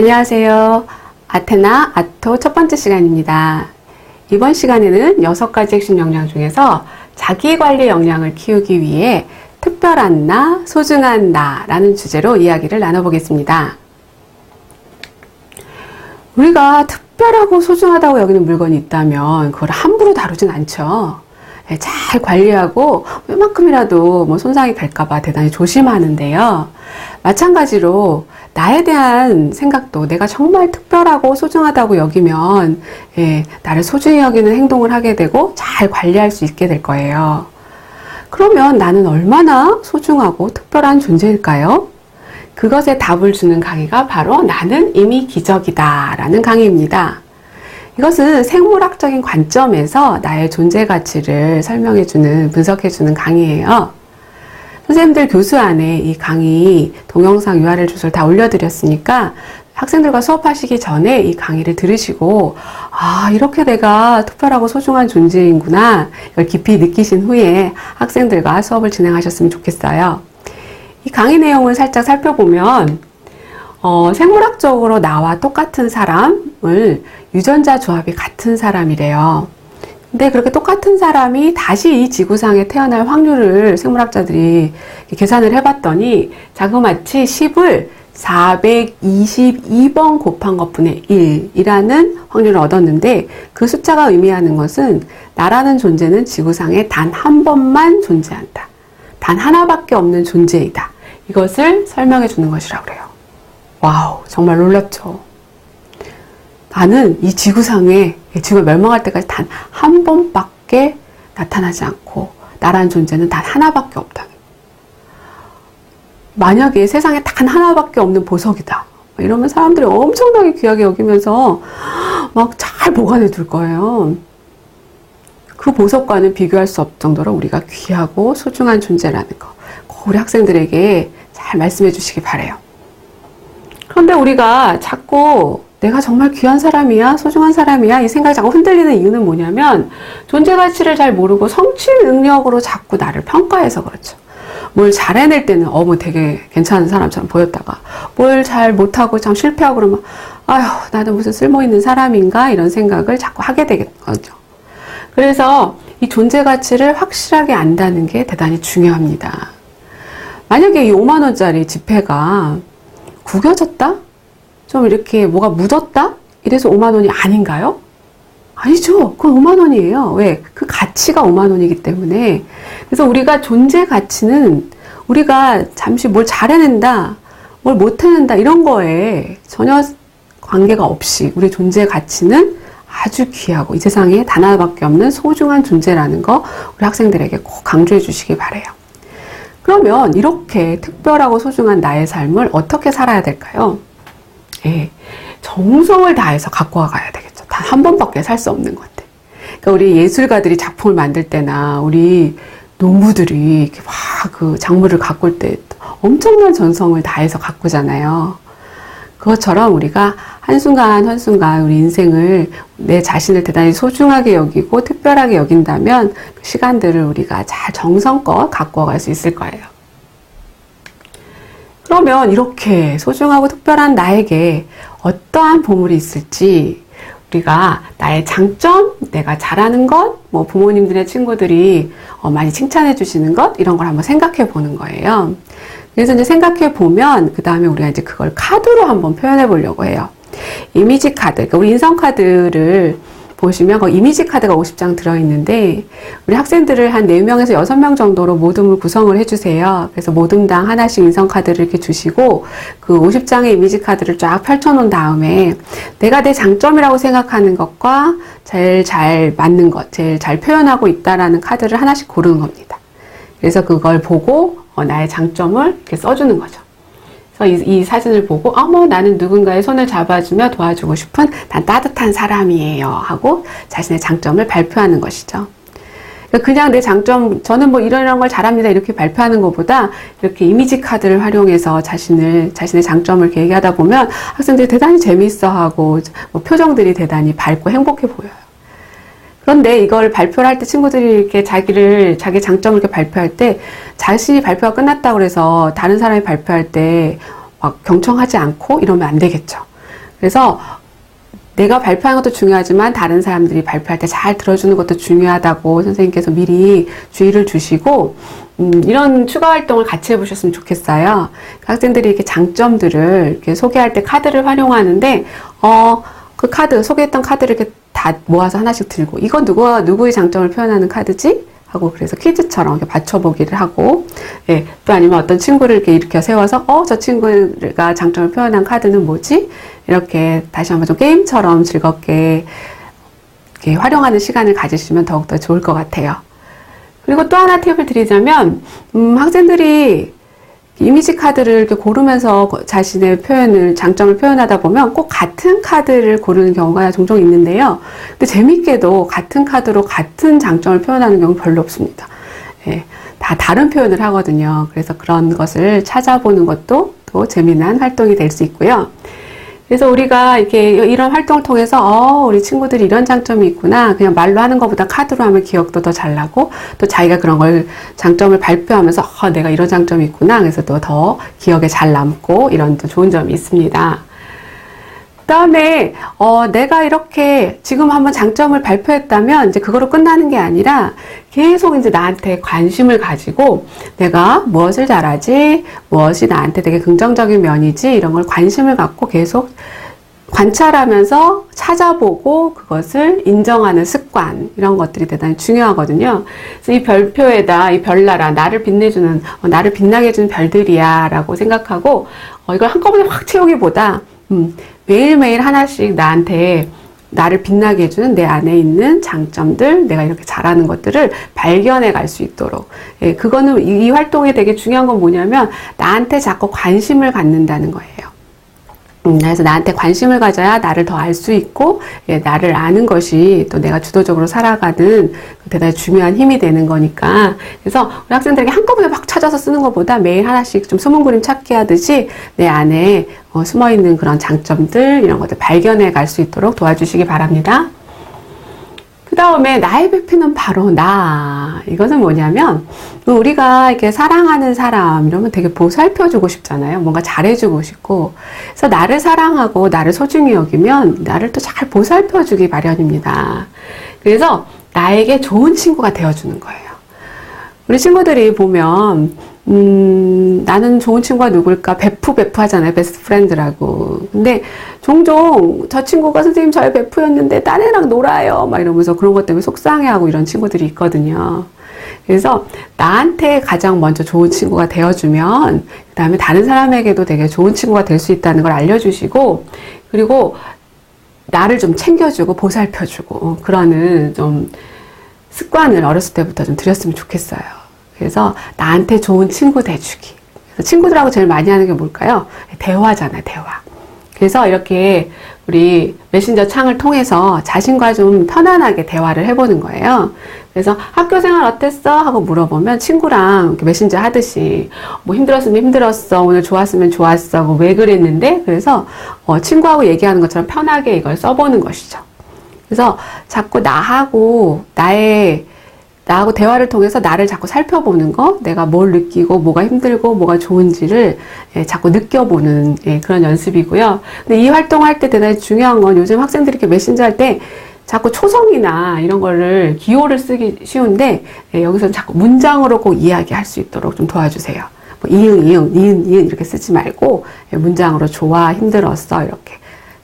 안녕하세요. 아테나 아토 첫 번째 시간입니다. 이번 시간에는 여섯 가지 핵심 역량 중에서 자기 관리 역량을 키우기 위해 특별한 나, 소중한 나라는 주제로 이야기를 나눠보겠습니다. 우리가 특별하고 소중하다고 여기는 물건이 있다면 그걸 함부로 다루진 않죠. 예, 잘 관리하고 웬만큼이라도 뭐 손상이 될까봐 대단히 조심하는데요. 마찬가지로 나에 대한 생각도 내가 정말 특별하고 소중하다고 여기면 예, 나를 소중히 여기는 행동을 하게 되고 잘 관리할 수 있게 될 거예요. 그러면 나는 얼마나 소중하고 특별한 존재일까요? 그것에 답을 주는 강의가 바로 나는 이미 기적이다 라는 강의입니다. 이것은 생물학적인 관점에서 나의 존재 가치를 설명해주는, 분석해주는 강의예요. 선생님들 교수 안에 이 강의 동영상 URL 주소를 다 올려드렸으니까 학생들과 수업하시기 전에 이 강의를 들으시고 아 이렇게 내가 특별하고 소중한 존재인구나 이걸 깊이 느끼신 후에 학생들과 수업을 진행하셨으면 좋겠어요. 이 강의 내용을 살짝 살펴보면 어, 생물학적으로 나와 똑같은 사람을 유전자 조합이 같은 사람이래요. 근데 그렇게 똑같은 사람이 다시 이 지구상에 태어날 확률을 생물학자들이 계산을 해봤더니 자그마치 10을 422번 곱한 것분의 1이라는 확률을 얻었는데 그 숫자가 의미하는 것은 나라는 존재는 지구상에 단 한 번만 존재한다. 단 하나밖에 없는 존재이다. 이것을 설명해 주는 것이라고 그래요. 와우, 정말 놀랍죠? 나는 이 지구상에 지구가 멸망할 때까지 단 한 번밖에 나타나지 않고 나라는 존재는 단 하나밖에 없다. 만약에 세상에 단 하나밖에 없는 보석이다. 이러면 사람들이 엄청나게 귀하게 여기면서 막 잘 보관해 둘 거예요. 그 보석과는 비교할 수 없을 정도로 우리가 귀하고 소중한 존재라는 거. 우리 학생들에게 잘 말씀해 주시기 바래요. 그런데 우리가 자꾸 내가 정말 귀한 사람이야, 소중한 사람이야, 이 생각이 자꾸 흔들리는 이유는 뭐냐면, 존재 가치를 잘 모르고 성취 능력으로 자꾸 나를 평가해서 그렇죠. 뭘 잘 해낼 때는, 어, 뭐 되게 괜찮은 사람처럼 보였다가, 뭘 잘 못하고 참 실패하고 그러면, 아휴, 나는 무슨 쓸모 있는 사람인가? 이런 생각을 자꾸 하게 되겠죠. 그래서 이 존재 가치를 확실하게 안다는 게 대단히 중요합니다. 만약에 이 5만 원짜리 지폐가 구겨졌다? 좀 이렇게 뭐가 묻었다? 이래서 5만 원이 아닌가요? 아니죠. 그건 5만 원이에요. 왜? 그 가치가 5만 원이기 때문에. 그래서 우리가 존재 가치는 우리가 잠시 뭘 잘해낸다, 뭘 못해낸다, 이런 거에 전혀 관계가 없이 우리 존재 가치는 아주 귀하고 이 세상에 단 하나밖에 없는 소중한 존재라는 거 우리 학생들에게 꼭 강조해 주시기 바래요. 그러면 이렇게 특별하고 소중한 나의 삶을 어떻게 살아야 될까요? 예, 정성을 다해서 갖고 가야 되겠죠. 단 한 번밖에 살 수 없는 건데. 그러니까 우리 예술가들이 작품을 만들 때나 우리 농부들이 막그 작물을 가꿀 때 엄청난 전성을 다해서 가꾸잖아요. 그것처럼 우리가 한순간 한순간 우리 인생을 내 자신을 대단히 소중하게 여기고 특별하게 여긴다면 그 시간들을 우리가 잘 정성껏 갖고 갈 수 있을 거예요. 그러면 이렇게 소중하고 특별한 나에게 어떠한 보물이 있을지 우리가 나의 장점, 내가 잘하는 것, 뭐 부모님들의 친구들이 어, 많이 칭찬해 주시는 것 이런 걸 한번 생각해 보는 거예요. 그래서 이제 생각해 보면 그 다음에 우리가 이제 그걸 카드로 한번 표현해 보려고 해요. 이미지 카드, 그러니까 우리 인성 카드를 보시면 그 이미지 카드가 50장 들어있는데 우리 학생들을 한 4명에서 6명 정도로 모둠을 구성을 해주세요. 그래서 모둠당 하나씩 인성 카드를 이렇게 주시고 그 50장의 이미지 카드를 쫙 펼쳐놓은 다음에 내가 내 장점이라고 생각하는 것과 제일 잘 맞는 것, 제일 잘 표현하고 있다라는 카드를 하나씩 고르는 겁니다. 그래서 그걸 보고 어, 나의 장점을 이렇게 써주는 거죠. 이, 이, 사진을 보고 어머 나는 누군가의 손을 잡아주며 도와주고 싶은 난 따뜻한 사람이에요 하고 자신의 장점을 발표하는 것이죠. 그러니까 그냥 내 장점 저는 뭐 이런 이런 걸 잘합니다 이렇게 발표하는 것보다 이렇게 이미지 카드를 활용해서 자신을 자신의 장점을 얘기하다 보면 학생들이 대단히 재미있어하고 뭐 표정들이 대단히 밝고 행복해 보여요. 그런데 이걸 발표를 할 때 친구들이 이렇게 자기를, 자기 장점을 이렇게 발표할 때 자신이 발표가 끝났다고 그래서 다른 사람이 발표할 때 막 경청하지 않고 이러면 안 되겠죠. 그래서 내가 발표하는 것도 중요하지만 다른 사람들이 발표할 때 잘 들어주는 것도 중요하다고 선생님께서 미리 주의를 주시고 음, 이런 추가 활동을 같이 해보셨으면 좋겠어요. 학생들이 이렇게 장점들을 이렇게 소개할 때 카드를 활용하는데 어, 그 카드 소개했던 카드를 이렇게 다 모아서 하나씩 들고 이건 누구와 누구의 장점을 표현하는 카드지? 하고 그래서 퀴즈처럼 이렇게 맞춰보기를 하고 예, 또 아니면 어떤 친구를 이렇게 일으켜 세워서 어 저 친구가 장점을 표현한 카드는 뭐지 이렇게 다시 한번 좀 게임처럼 즐겁게 이렇게 활용하는 시간을 가지시면 더욱더 좋을 것 같아요. 그리고 또 하나 팁을 드리자면 음, 학생들이 이미지 카드를 이렇게 고르면서 자신의 표현을 장점을 표현하다 보면 꼭 같은 카드를 고르는 경우가 종종 있는데요. 근데 재밌게도 같은 카드로 같은 장점을 표현하는 경우 별로 없습니다. 예, 다 다른 표현을 하거든요. 그래서 그런 것을 찾아보는 것도 또 재미난 활동이 될 수 있고요. 그래서 우리가 이렇게 이런 활동을 통해서 어, 우리 친구들이 이런 장점이 있구나. 그냥 말로 하는 것보다 카드로 하면 기억도 더 잘 나고 또 자기가 그런 걸 장점을 발표하면서 어, 내가 이런 장점이 있구나. 그래서 또 더 기억에 잘 남고 이런 또 좋은 점이 있습니다. 그다음에 어, 내가 이렇게 지금 한번 장점을 발표했다면 이제 그거로 끝나는 게 아니라 계속 이제 나한테 관심을 가지고 내가 무엇을 잘하지, 무엇이 나한테 되게 긍정적인 면이지 이런 걸 관심을 갖고 계속 관찰하면서 찾아보고 그것을 인정하는 습관 이런 것들이 대단히 중요하거든요. 그래서 이 별표에다 이 별나라 나를 빛내주는 어, 나를 빛나게 해주는 별들이야라고 생각하고 어, 이걸 한꺼번에 확 채우기보다 음, 매일매일 하나씩 나한테 나를 빛나게 해주는 내 안에 있는 장점들, 내가 이렇게 잘하는 것들을 발견해 갈 수 있도록. 예, 그거는 이, 이 활동에 되게 중요한 건 뭐냐면 나한테 자꾸 관심을 갖는다는 거예요. 음, 그래서 나한테 관심을 가져야 나를 더 알 수 있고, 예, 나를 아는 것이 또 내가 주도적으로 살아가는 대단히 중요한 힘이 되는 거니까. 그래서 우리 학생들에게 한꺼번에 막 찾아서 쓰는 것보다 매일 하나씩 좀 숨은 그림 찾기 하듯이 내 안에 어, 숨어 있는 그런 장점들, 이런 것들 발견해 갈 수 있도록 도와주시기 바랍니다. 그 다음에 나의 배피는 바로 나. 이것은 뭐냐면, 우리가 이렇게 사랑하는 사람, 이러면 되게 보살펴주고 싶잖아요. 뭔가 잘해주고 싶고. 그래서 나를 사랑하고 나를 소중히 여기면 나를 또 잘 보살펴주기 마련입니다. 그래서 나에게 좋은 친구가 되어주는 거예요. 우리 친구들이 보면, 음, 나는 좋은 친구가 누굴까? 베프, 베프 하잖아요. 베스트 프렌드라고. 근데 종종 저 친구가 선생님 저의 베프였는데 딴 애랑 놀아요. 막 이러면서 그런 것 때문에 속상해하고 이런 친구들이 있거든요. 그래서 나한테 가장 먼저 좋은 친구가 되어주면, 그 다음에 다른 사람에게도 되게 좋은 친구가 될 수 있다는 걸 알려주시고, 그리고 나를 좀 챙겨주고 보살펴주고, 어, 그러는 좀 습관을 어렸을 때부터 좀 들였으면 좋겠어요. 그래서 나한테 좋은 친구 돼주기. 그래서 친구들하고 제일 많이 하는 게 뭘까요? 대화잖아요, 대화. 그래서 이렇게 우리 메신저 창을 통해서 자신과 좀 편안하게 대화를 해보는 거예요. 그래서 학교 생활 어땠어? 하고 물어보면 친구랑 메신저 하듯이 뭐 힘들었으면 힘들었어. 오늘 좋았으면 좋았어. 뭐 왜 그랬는데? 그래서 어, 친구하고 얘기하는 것처럼 편하게 이걸 써보는 것이죠. 그래서 자꾸 나하고 나의 나하고 대화를 통해서 나를 자꾸 살펴보는 거, 내가 뭘 느끼고, 뭐가 힘들고, 뭐가 좋은지를 예, 자꾸 느껴보는 예, 그런 연습이고요. 근데 이 활동할 때 대단히 중요한 건 요즘 학생들이 이렇게 메신저 할 때 자꾸 초성이나 이런 거를 기호를 쓰기 쉬운데 예, 여기서 자꾸 문장으로 꼭 이야기할 수 있도록 좀 도와주세요. 뭐 이응, 이응, 니은, 니은 이렇게 쓰지 말고 예, 문장으로 좋아, 힘들었어 이렇게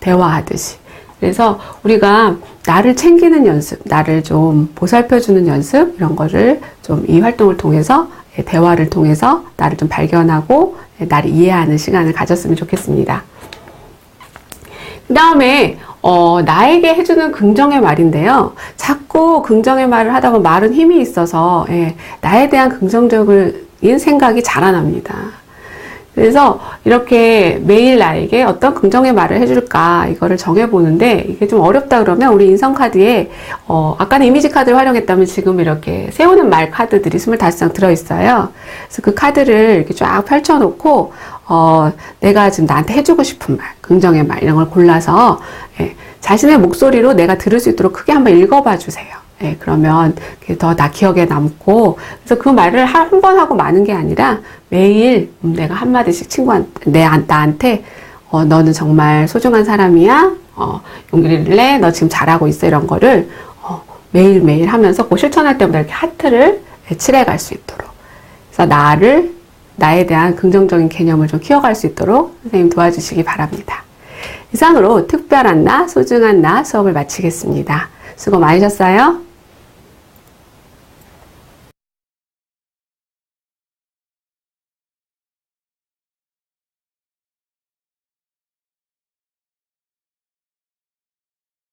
대화하듯이. 그래서 우리가 나를 챙기는 연습, 나를 좀 보살펴주는 연습, 이런 거를 좀 이 활동을 통해서, 예, 대화를 통해서 나를 좀 발견하고, 예, 나를 이해하는 시간을 가졌으면 좋겠습니다. 그 다음에, 어, 나에게 해주는 긍정의 말인데요. 자꾸 긍정의 말을 하다 보면 말은 힘이 있어서, 예, 나에 대한 긍정적인 생각이 자라납니다. 그래서 이렇게 매일 나에게 어떤 긍정의 말을 해줄까 이거를 정해보는데 이게 좀 어렵다 그러면 우리 인성카드에 어, 아까는 이미지 카드를 활용했다면 지금 이렇게 세우는 말 카드들이 25장 들어있어요. 그래서 그 카드를 이렇게 쫙 펼쳐놓고 어, 내가 지금 나한테 해주고 싶은 말, 긍정의 말 이런 걸 골라서 예, 자신의 목소리로 내가 들을 수 있도록 크게 한번 읽어봐 주세요. 예, 그러면 더 나 기억에 남고 그래서 그 말을 한 번 하고 마는 게 아니라 매일 음, 내가 한 마디씩 친구한테 내 나한테 어, 너는 정말 소중한 사람이야. 어, 용기를 내. 너 지금 잘하고 있어. 이런 거를 어, 매일 매일 하면서 그 실천할 때마다 이렇게 하트를 칠해 갈 수 있도록. 그래서 나를, 나에 대한 긍정적인 개념을 좀 키워갈 수 있도록 선생님 도와주시기 바랍니다. 이상으로 특별한 나, 소중한 나 수업을 마치겠습니다. 수고 많으셨어요.